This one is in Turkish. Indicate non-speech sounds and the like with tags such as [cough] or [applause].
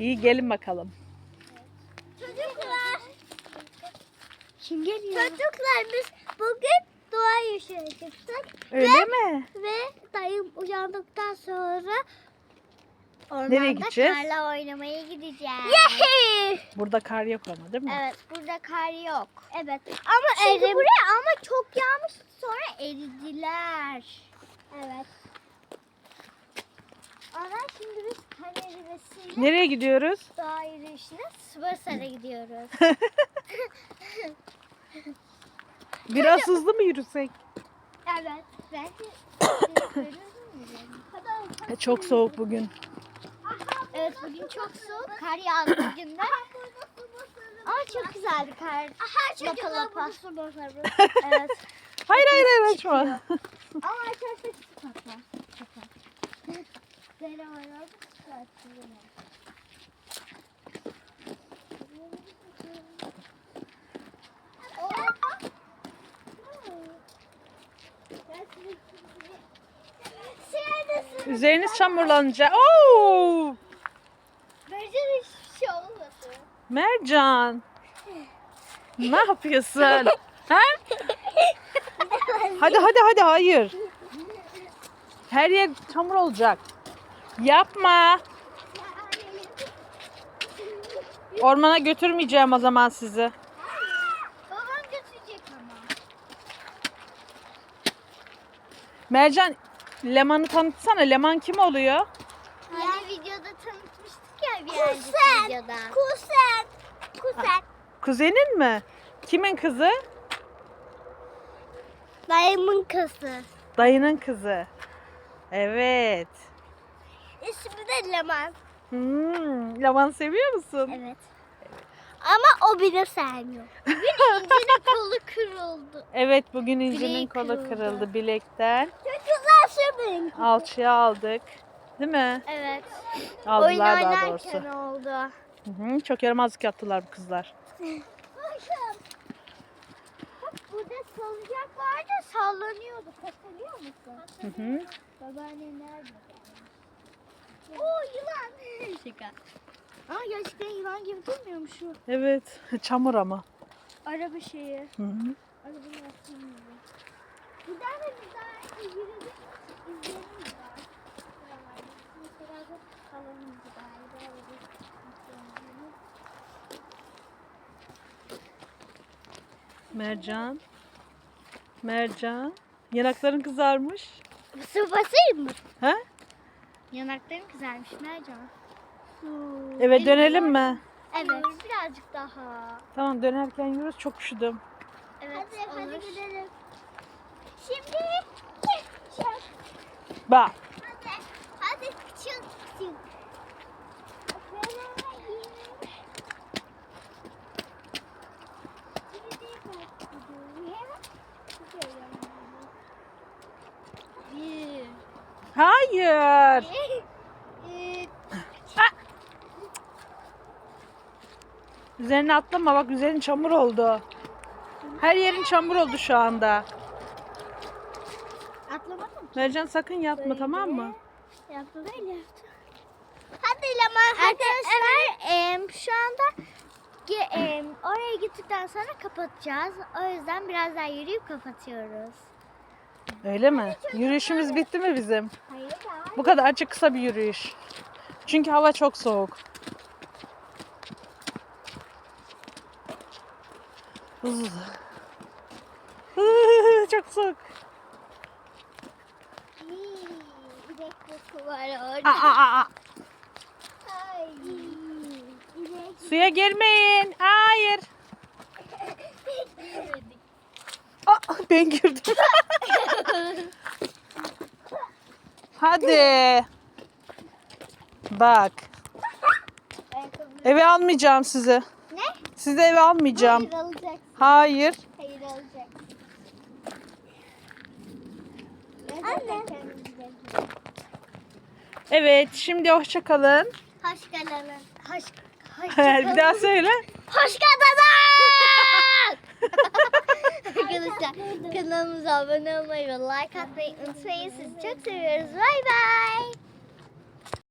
İyi gelin bakalım. Çocuklar. Kim geliyor? Çocuklar biz bugün doğa yürüyüşüne çıktık. Öyle ve, mi? Ve dayım uyandıktan sonra ormanda Nereye gideceğiz? karla oynamaya gideceğiz. Yehey! Burada kar yok ama değil mi? Evet burada kar yok. Evet. Ama Şimdi buraya ama çok yağmış sonra eridiler. Evet. Ama şimdi biz kar erimesiyle Nereye gidiyoruz? doğa yürüyüşüne Sıvasar'a gidiyoruz. [laughs] Biraz hızlı mı yürüsek? evet. Belki görürüz mü? E, Çok soğuk bugün. Evet bugün çok soğuk. Kar yağdı bugün de. Ama çok güzeldi kar. Lapa lapa. [laughs] evet. Hayır hayır hayır açma. Ama açarsak su patlar. Zeyra var. Üzeriniz çamurlanacak. Oo! Bence hiçbir şey olmasın. Mercan. Ne yapıyorsun? [laughs] ha? Hadi hadi hadi hayır. Her yer çamur olacak. Yapma. Ormana götürmeyeceğim o zaman sizi. Babam götürecek ama. Mercan Leman'ı tanıtsana. Leman kim oluyor? Hani videoda tanıtmıştık ya bir önceki videoda. Kusen. Kusen. Kuzenin mi? Kimin kızı? Dayımın kızı. Dayının kızı. Evet. İsmi de Leman. Hmm, Leman seviyor musun? Evet. Ama o beni sevmiyor. Bugün [laughs] incinin kolu kırıldı. Evet bugün İnci'nin Bileği kolu kırıldı. kırıldı bilekten. Çocuklar sürmeyin. Alçıya aldık. Değil mi? Evet. Oyun Aldılar daha doğrusu. oynarken oldu. Hı hı, çok yaramazlık yaptılar bu kızlar. Bakın. Bak burada salıncak vardı sallanıyordu. Hatırlıyor musun? Hı hı. Babaanne nerede? Oo yılan. Şaka. Aa gerçekten yılan gibi durmuyor mu şu? Evet. Çamur ama. Araba şeyi. Hı hı. Arabanın gibi. Güzel de güzel yürüdük. İzlerimiz var. Buralarda. Mesela bu salonumuz galiba. Mercan. Mercan. Yanakların kızarmış. Su basayım mı? Ha? Yanaklarım kızarmış Mercan. Eve dönelim mi? Evet. Birazcık daha. Tamam dönerken yürürüz. Çok üşüdüm. Evet hadi, hadi gidelim. Şimdi çık. Bak. Hadi. Hadi çık çık. Bir. Hayır. İki. Üzerine atlama bak üzerin çamur oldu. Her yerin çamur oldu şu anda. Atlamadın mı? Mercan sakın yapma tamam mı? Yaptı böyle yaptı. Hadi Leman Arkadaşlar em, şu anda oraya gittikten sonra kapatacağız. O yüzden biraz daha yürüyüp kapatıyoruz. Öyle mi? Yürüyüşümüz bitti mi bizim? Hayır. Bu kadar açık kısa bir yürüyüş. Çünkü hava çok soğuk. [laughs] Çok soğuk. İnek boku var Aa, aa, aa. Ay. İnek. Suya girmeyin. Hayır. [laughs] Aa, ben girdim. [laughs] Hadi. Bak. Eve almayacağım sizi. Ne? Sizi eve almayacağım. Hayır alacak. Hayır. Hayır alacak. Anne. Evet, şimdi hoşça kalın. Hoş geldin. Hoş, hoş bir daha söyle. Hoş geldin. Arkadaşlar kanalımıza abone olmayı ve like atmayı unutmayın. Sizi çok seviyoruz. Bay bay.